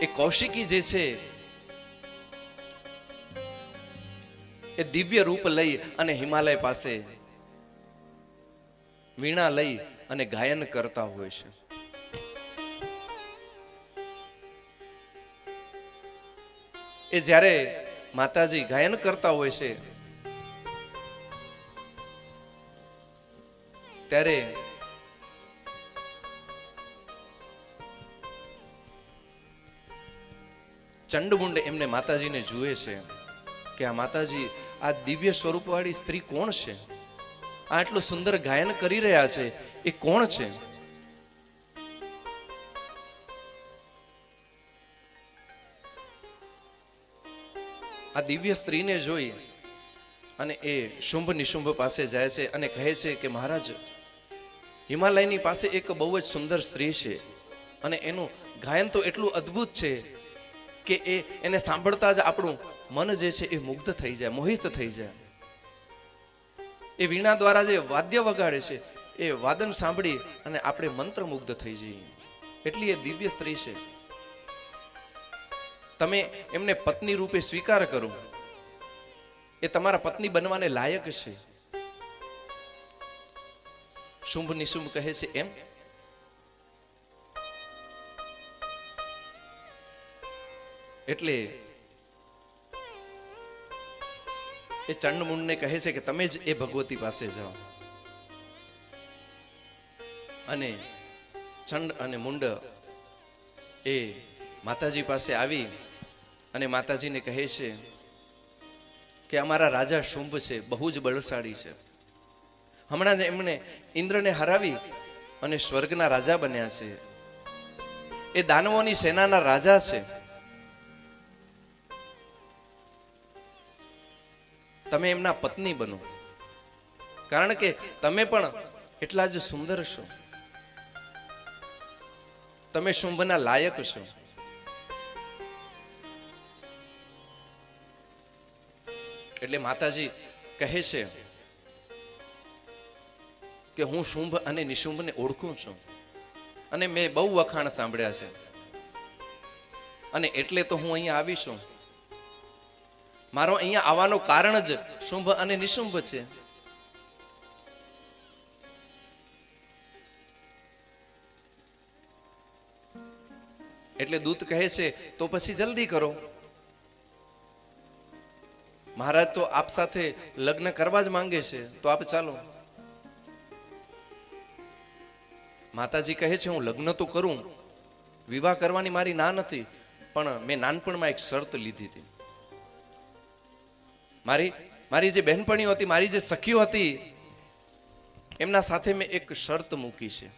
એ કૌશિકી જે છે, એ દિવ્ય રૂપ લઈ અને હિમાલય પાસે વીણા લઈ અને ગાયન કરતા હોય છે. એ જ્યારે માતાજી ગાયન કરતા હોય છે, ત્યારે ચંડમુંડ એમને માતાજીને જુએ છે કે આ માતાજી, આ દિવ્ય સ્વરૂપવાળી સ્ત્રી કોણ છે? આ આટલું સુંદર ગાયન કરી રહ્યા છે, એ કોણ છે? આ દિવ્ય સ્ત્રીને જોઈ અને એ શુંભ નિશુંભ પાસે જાય છે અને કહે છે કે મહારાજ, હિમાલયની પાસે એક બહુ જ સુંદર સ્ત્રી છે અને એનું ગાયન તો એટલું અદ્ભુત છે કે એ એને સાંભળતા જ આપણું મન જે છે એ મુગ્ધ થઈ જાય, મોહિત થઈ જાય. એ વીણા દ્વારા જે વાદ્ય વગાડે છે, એ વાદન સાંભળી અને આપણે મંત્રમુગ્ધ થઈ જઈએ. એટલી એ દિવ્ય સ્ત્રી છે. તમે એમને પત્ની રૂપે સ્વીકાર કરો. એ તમારા પત્ની બનવાને લાયક છે. શુંભ નિશુંભ કહે છે એમ. એટલે એ ચંડમુંડને કહે છે કે તમે જ એ ભગવતી પાસે જાઓ. અને ચંડ અને મુંડ એ માતાજી પાસે આવી અને માતાજીને કહે છે કે અમારા રાજા શુંભ છે, બહુ જ બળશાળી છે. હમણાં જ એમણે ઇન્દ્રને હરાવી અને સ્વર્ગના રાજા બન્યા છે. એ દાનવોની સેનાના રાજા છે. તમે એમના પત્ની બનો. કારણ કે તમે પણ એટલા જ સુંદર છો. તમે શુંભના લાયક છો. એટલે માતાજી કહે છે કે હું શુંભ અને નિશુંભને ઓળખું છું. અને મેં બહુ વખાણ સાંભળ્યા છે. અને એટલે તો હું અહીંયા આવી છું. મારો અહીંયા આવવાનું કારણ જ શુંભ અને નિશુંભ છે. એટલે દૂત કહે છે, તો પછી જલ્દી કરો. મહારાજ તો આપ સાથે લગ્ન કરવા જ માંગે છે, તો આપ ચાલો. માતાજી કહે છે, હું લગ્ન તો કરું, વિવાહ કરવાની મારી ના નથી, પણ મેં નાનપણમાં એક શરત લીધી હતી. મારી મારી જે બહેનપણીઓ હતી, મારી જે સખીઓ હતી, એમના સાથે મેં એક શરત મૂકી છે.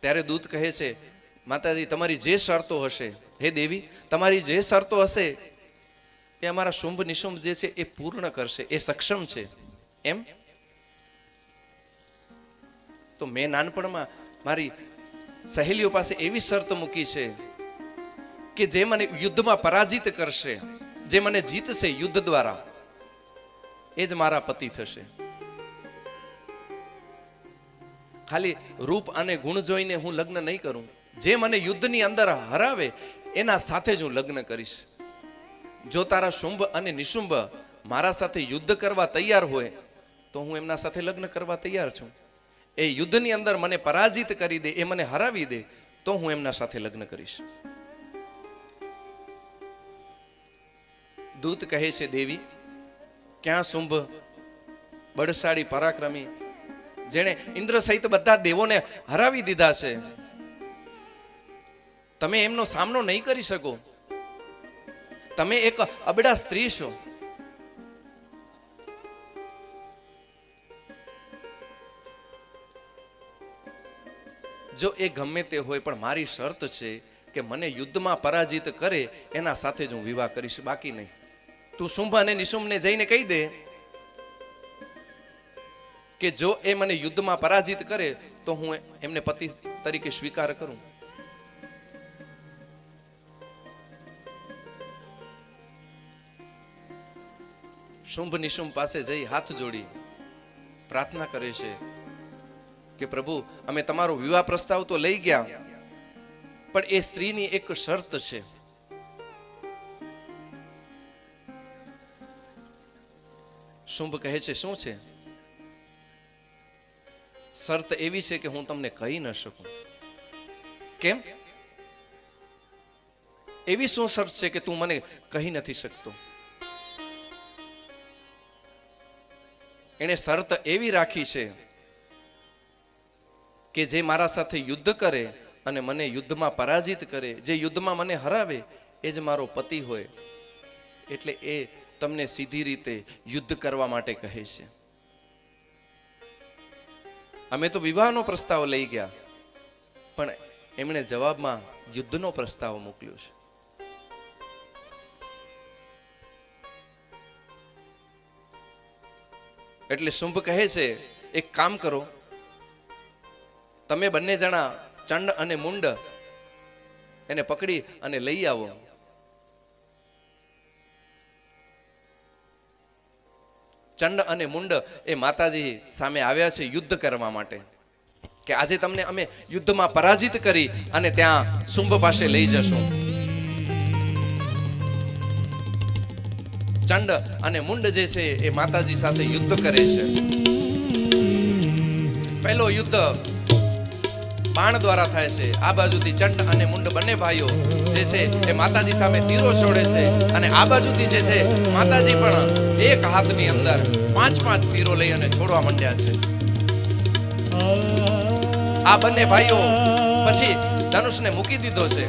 ત્યારે દૂત કહે છે, માતાજી, તમારી જે શરતો હશે, હે દેવી, તમારી જે શરતો હશે, એ અમારા શુંભ નિશુંભ જે છે, એ પૂર્ણ કરશે, એ સક્ષમ છે. એમ? તો મેં નાનપણમાં મારી સહેલીઓ પાસે એવી શરત મૂકી છે કે જે મને યુદ્ધમાં પરાજિત કરશે, જે મને જીતશે યુદ્ધ દ્વારા, એ જ મારા પતિ થશે. ખાલી રૂપ અને ગુણ જોઈને હું લગ્ન નહીં કરું. જે મને યુદ્ધની અંદર હરાવે, એના સાથે જ હું લગ્ન કરીશ. જો તારા શુંભ અને નિશુંભ મારા સાથે યુદ્ધ કરવા તૈયાર હોય, તો હું એમના સાથે લગ્ન કરવા તૈયાર છું. એ યુદ્ધની અંદર મને પરાજિત કરી દે, એ મને હરાવી દે, તો હું એમના સાથે લગ્ન કરીશ. દૂત કહે છે, દેવી, ક્યાં શુંભ, બળશાળી, પરાક્રમી, જેણે ઇન્દ્ર સહિત બધા દેવોને હરાવી દીધા છે. તમે એમનો સામનો નહીં કરી શકો. તમે એક અબડા સ્ત્રી છો. જો એ ગમે તે હોય, પણ મારી શરત છે કે મને યુદ્ધમાં પરાજિત કરે, એના સાથે જ હું વિવાહ કરીશ, બાકી નહીં. તું શુંભ અને નિશુંભને જઈને કહી દે કે જો એ મને યુદ્ધમાં પરાજિત કરે, તો હું એમને પતિ તરીકે સ્વીકાર કરું. શુંભ નિશુંભ પાસે જઈ હાથ જોડી પ્રાર્થના કરે છે કે પ્રભુ, અમે તમારો વિવાહ પ્રસ્તાવ તો લઈ ગયા, પણ એ સ્ત્રીની એક શરત છે. શુંભ કહે છે, શું છે? શરત એવી છે કે હું તમને કહી ન શકું. કેમ? એવી શું શરત છે કે તું મને કહી નથી શકતો? એણે શરત એવી રાખી છે કે જે મારા સાથે યુદ્ધ કરે અને મને યુદ્ધમાં પરાજિત કરે, જે યુદ્ધમાં મને હરાવે, એ જ મારો પતિ હોય. એટલે એ તમને સીધી રીતે યુદ્ધ કરવા માટે કહે છે. અમે તો વિવાહનો પ્રસ્તાવ લઈ ગયા, પણ એમણે જવાબમાં યુદ્ધનો પ્રસ્તાવ મોકલ્યો છે. એટલે શુંભ કહે છે, એક કામ કરો, તમે બંને જણા ચંડ અને મુંડ એને પકડી અને લઈ આવો. ચંડ અને મુંડ એ માતાજી સામે આવ્યા છે યુદ્ધ કરવા માટે. કે આજે તમને અમે યુદ્ધમાં પરાજિત કરી અને ત્યાં શુંભ પાસે લઈ જશું. ચંડ અને મુંડ જે છે એ માતાજી સાથે યુદ્ધ કરે છે. પહેલો યુદ્ધ બાણ દ્વારા થાય છે. આ બાજુથી ચંડ અને મુંડ બંને ભાઈઓ જે છે એ માતાજી સામે તીરો છોડે છે અને આ બાજુથી જે છે માતાજી પણ એક હાથની અંદર પાંચ પાંચ તીરો લઈ અને છોડવા માંડ્યા છે. આ બંને ભાઈઓ પછી ધનુષને મૂકી દીધો છે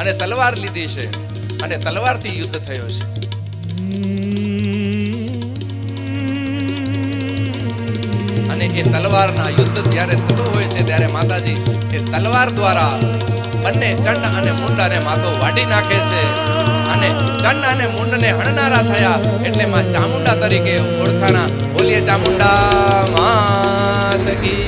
અને તલવાર લીધી છે અને તલવારથી યુદ્ધ થયો છે. એ તલવારના યુદ્ધ જ્યારે થતું હોય છે ત્યારે માતાજી એ તલવાર દ્વારા બંને ચંડ અને મુંડાને માથો વાટી નાખે છે. અને ચંડ અને મુંડને હણનારા થયા એટલે માં ચામુંડા તરીકે ઓળખાણા. બોલીએ ચામુંડા માત કી